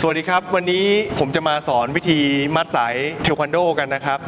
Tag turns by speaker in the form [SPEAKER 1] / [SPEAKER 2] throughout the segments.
[SPEAKER 1] สวัสดีครับ วันนี้ผมจะมาสอนวิธีมัดสายเทควันโดกันนะครับ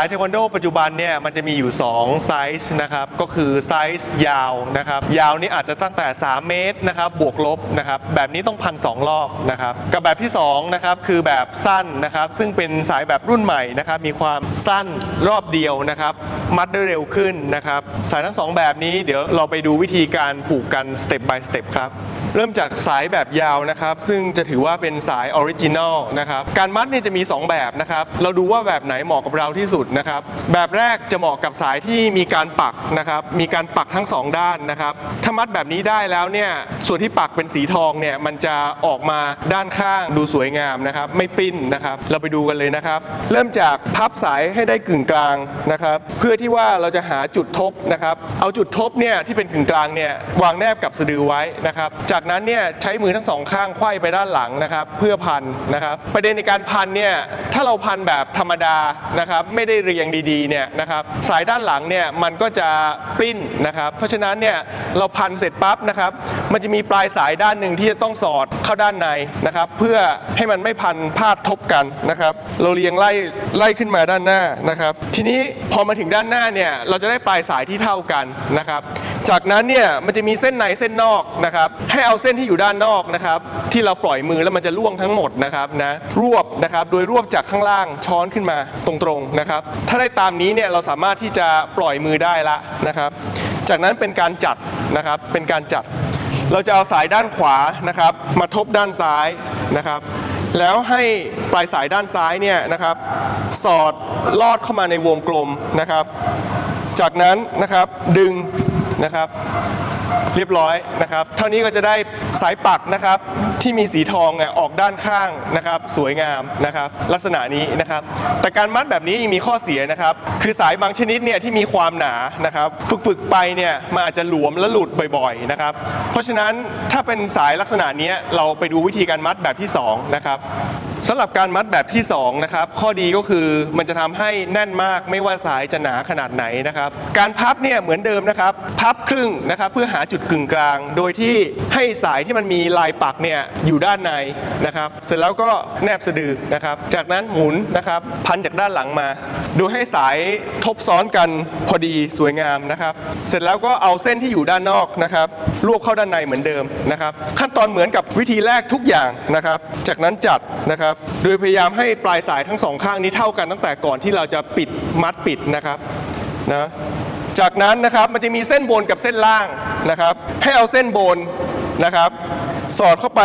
[SPEAKER 1] ายเทควันโดปัจจุบันเนี่ยมันจะมีอยู่ 2 ไซส์นะครับก็คือไซส์ยาวนะครับยาวนี่อาจจะตั้งแต่ 3 เมตรนะครับบวกลบนะครับแบบนี้ต้องพันสองรอบนะครับกับแบบที่2นะครับคือแบบสั้นนะครับซึ่งเป็นสายแบบรุ่นใหม่นะครับมีความสั้นรอบเดียวนะครับมัดได้เร็วขึ้นนะครับสายทั้ง 2 แบบนี้เดี๋ยวเราไปดูวิธีการผูกกันสเต็ป by สเต็ปครับ เริ่มจากสายแบบยาวนะครับ ซึ่งจะถือว่าเป็นสายออริจินอลนะครับ การมัดเนี่ยจะมี 2 แบบนะครับ เราดูว่าแบบไหนเหมาะกับเราที่สุดนะครับ แบบแรกจะเหมาะกับสายที่มีการปักนะครับ มีการปักทั้ง 2 ด้านนะครับ ถ้ามัดแบบนี้ได้แล้วเนี่ย ส่วนที่ปักเป็นสีทองเนี่ยมันจะออกมาด้านข้างดูสวยงามนะครับ ไม่ปิ้นนะครับ เราไปดูกันเลยนะครับ เริ่มจากพับสายให้ได้กึ่งกลางนะครับ เพื่อที่ว่าเราจะหาจุดทบนะครับ เอาจุดทบเนี่ยที่เป็นกึ่งกลางเนี่ยวางแนบกับสะดือไว้นะครับ จากนั้นเนี่ยใช้มือทั้งสองข้างไขว้ไปด้านหลังนะครับ เพื่อพันนะครับ ประเด็นในการพันเนี่ยถ้าเราพันแบบธรรมดานะครับ ไม่ได้เรียงดีๆเนี่ยนะครับ สายด้านหลังเนี่ยมันก็จะปลิ้นนะครับ เพราะฉะนั้นเนี่ยเราพันเสร็จปั๊บนะครับ มันจะมีปลายสายด้านหนึ่งที่จะต้องสอดเข้าด้านในนะครับ เพื่อให้มันไม่พันพาดทบกันนะครับ เราเรียงไล่ไล่ขึ้นมาด้านหน้านะครับ ทีนี้พอมาถึงด้านหน้าเนี่ยเราจะได้ปลายสายที่เท่ากันนะครับ จากนั้นเนี่ยมันจะมีเส้นในเส้นนอกนะครับ ให้เอาเส้นที่อยู่ด้านนอกนะครับ ที่เราปล่อยมือแล้วมันจะล่วงทั้งหมดนะครับนะรวบนะครับโดยรวบจากข้างล่างช้อนขึ้นมาตรงๆนะครับ ถ้าได้ตามนี้เนี่ยเราสามารถที่จะปล่อยมือได้ละนะครับ จากนั้นเป็นการจัดนะครับเป็นการจัด เราจะเอาสายด้านขวานะครับ มาทบด้านซ้ายนะครับแล้วให้ปลายสายด้านซ้ายเนี่ยนะครับ สอดลอดเข้ามาในวงกลมนะครับ จากนั้นนะครับดึง นะครับ เรียบร้อยนะครับ เท่านี้ก็จะได้สายปักนะครับที่มีสีทองเนี่ยออกด้านข้างนะครับ สวยงามนะครับ ลักษณะนี้นะครับ แต่การมัดแบบนี้ยังมีข้อเสียนะครับ คือสายบางชนิดเนี่ยที่มีความหนานะครับ ฝึกๆไปเนี่ยมันอาจจะหลวมและหลุดบ่อยๆนะครับ เพราะฉะนั้นถ้าเป็นสายลักษณะนี้เราไปดูวิธีการมัดแบบที่สองนะครับ สำหรับการมัดแบบที่2นะครับข้อดีก็คือมันจะทำให้แน่นมากไม่ว่าสายจะหนาขนาดไหนนะครับ การพับเนี่ยเหมือนเดิมนะครับ พับครึ่งนะครับเพื่อหาจุดกึ่งกลาง โดยที่ให้สายที่มันมีลายปักเนี่ยอยู่ด้านในนะครับ เสร็จแล้วก็แนบสะดือนะครับ จากนั้นหมุนนะครับพันจากด้านหลังมา โดูให้สายทบซ้อนกันพอดีสวยงามนะครับ เสร็จแล้วก็เอาเส้นที่อยู่ด้านนอกนะครับรวบเข้าด้านในเหมือนเดิมนะครับ ขั้นตอนเหมือนกับวิธีแรกทุกอย่างนะครับ จากนั้นจัดนะครับโดยพยายามให้ปลายสายทั้งสองข้างนี้เท่ากันตั้งแต่ก่อนที่เราจะปิดมัดปิดนะครับนะจากนั้นนะครับมันจะมีเส้นบนกับเส้นล่างนะครับ ให้เอาเส้นบนนะครับ สอดเข้าไป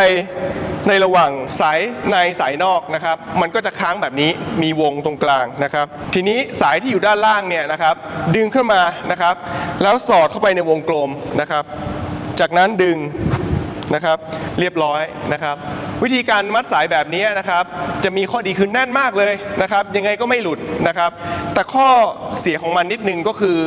[SPEAKER 1] ในระหว่างสายในสายนอกนะครับ มันก็จะค้างแบบนี้มีวงตรงกลางนะครับ ทีนี้สายที่อยู่ด้านล่างเนี่ยนะครับ ดึงขึ้นมานะครับ แล้วสอดเข้าไปในวงกลมนะครับ จากนั้นดึงนะครับ เรียบร้อยนะครับ วิธีการมัดสายแบบนี้นะครับ จะมีข้อดีคือแน่นมากเลยนะครับ ยังไงก็ไม่หลุดนะครับ แต่ข้อเสียของมันนิดนึงก็คือ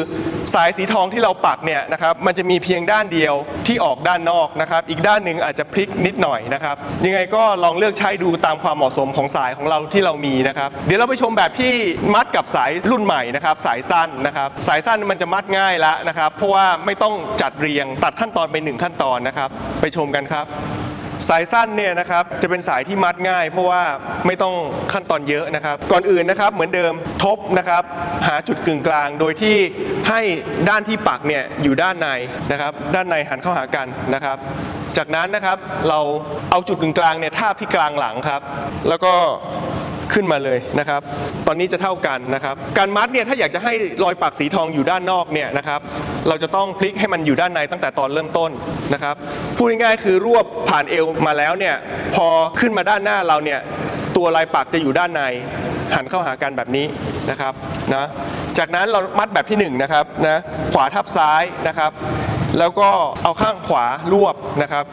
[SPEAKER 1] สายสีทองที่เราปักเนี่ยนะครับมันจะมีเพียงด้านเดียวที่ออกด้านนอกนะครับ อีกด้านหนึ่งอาจจะพลิกนิดหน่อยนะครับ ยังไงก็ลองเลือกใช้ดูตามความเหมาะสมของสายของเราที่เรามีนะครับ เดี๋ยวเราไปชมแบบที่มัดกับสายรุ่นใหม่นะครับ สายสั้นนะครับ สายสั้นมันจะมัดง่ายแล้วนะครับ เพราะว่าไม่ต้องจัดเรียงตัดขั้นตอนไปหนึ่งขั้นตอนนะครับ ไปชมกันครับ สายสั้นเนี่ยนะครับจะเป็นสายที่มัดง่าย เพราะว่าไม่ต้องขั้นตอนเยอะนะครับ ก่อนอื่นนะครับเหมือนเดิมทบนะครับ หาจุดกึ่งกลาง โดยที่ให้ด้านที่ปักเนี่ยอยู่ด้านในนะครับ ด้านในหันเข้าหากันนะครับ จากนั้นนะครับเราเอาจุดกึ่งกลางเนี่ยทาบที่กลางหลังครับ แล้วก็ ขึ้นมาเลยนะครับ ตอนนี้จะเท่ากันนะครับ การมัดเนี่ยถ้าอยากจะให้รอยปักสีทองอยู่ด้านนอกเนี่ยนะครับ เราจะต้องพลิกให้มันอยู่ด้านในตั้งแต่ตอนเริ่มต้นนะครับ พูดง่ายๆคือรวบผ่านเอวมาแล้วเนี่ย พอขึ้นมาด้านหน้าเราเนี่ย ตัวลายปักจะอยู่ด้านใน หันเข้าหากันแบบนี้นะครับนะ จากนั้นเรามัดแบบที่หนึ่งนะครับนะ ขวาทับซ้ายนะครับ แล้วก็เอาข้างขวารวบนะครับ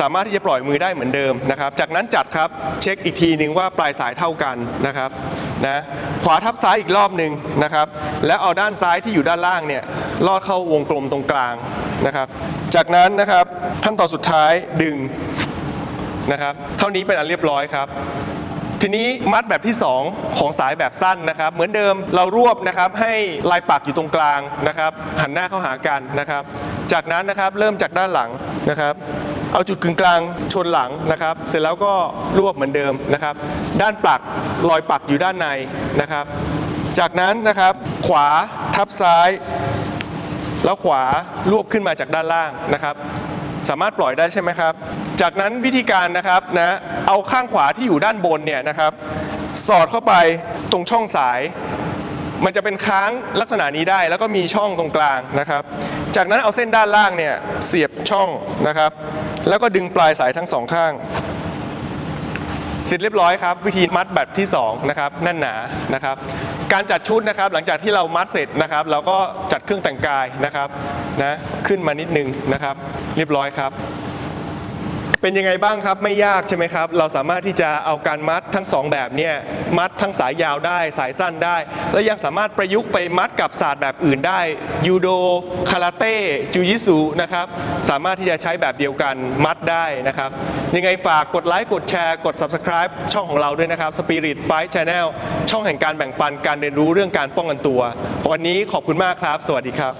[SPEAKER 1] สามารถที่จะปล่อยมือได้เหมือนเดิมนะครับ จากนั้นจัดครับเช็คอีกทีหนึ่งว่าปลายสายเท่ากันนะครับนะขวาทับซ้ายอีกรอบหนึ่งนะครับ แล้วเอาด้านซ้ายที่อยู่ด้านล่างเนี่ยลอดเข้าวงกลมตรงกลางนะครับ จากนั้นนะครับขั้นตอนสุดท้ายดึงนะครับ เท่านี้เป็นอันเรียบร้อยครับทีนี้มัดแบบที่ 2 ของสายแบบสั้นนะครับ เหมือนเดิมเรารวบนะครับให้ลายปักอยู่ตรงกลางนะครับ หันหน้าเข้าหากันนะครับ จากนั้นนะครับเริ่มจากด้านหลังนะครับ เอาจุดกึ่งกลางชนหลังนะครับ เสร็จแล้วก็รวบเหมือนเดิมนะครับ ด้านปักรอยปักอยู่ด้านในนะครับ จากนั้นนะครับขวาทับซ้าย แล้วขวารวบขึ้นมาจากด้านล่างนะครับ สามารถปล่อยได้ใช่ไหมครับ จากนั้นวิธีการนะครับนะเอาข้างขวาที่อยู่ด้านบนเนี่ยนะครับ สอดเข้าไปตรงช่องสายมันจะเป็นค้างลักษณะนี้ได้แล้วก็มีช่องตรงกลางนะครับ จากนั้นเอาเส้นด้านล่างเนี่ยเสียบช่องนะครับ แล้วก็ดึงปลายสายทั้งสองข้างเสร็จเรียบร้อยครับ วิธีมัดแบบที่2นะครับแน่นหนานะครับ การจัดชุดนะครับ หลังจากที่เรามัดเสร็จนะครับ เราก็จัดเครื่องแต่งกายนะครับนะขึ้นมานิดนึงนะครับ เรียบร้อยครับ เป็นยังไงบ้างครับไม่ยากใช่ไหมครับ เราสามารถที่จะเอาการมัดทั้งสองแบบเนี่ยมัดทั้งสายยาวได้สายสั้นได้ แล้วยังสามารถประยุกต์ไปมัดกับศาสตร์แบบอื่นได้ยูโดคาราเต้จูยิสุนะครับสามารถที่จะใช้แบบเดียวกันมัดได้นะครับยังไงฝากกดไลค์กดแชร์กด subscribe ช่องของเราด้วยนะครับ Spirit Fight Channel ช่องแห่งการแบ่งปันการเรียนรู้เรื่องการป้องกันตัว วันนี้ขอบคุณมากครับ สวัสดีครับ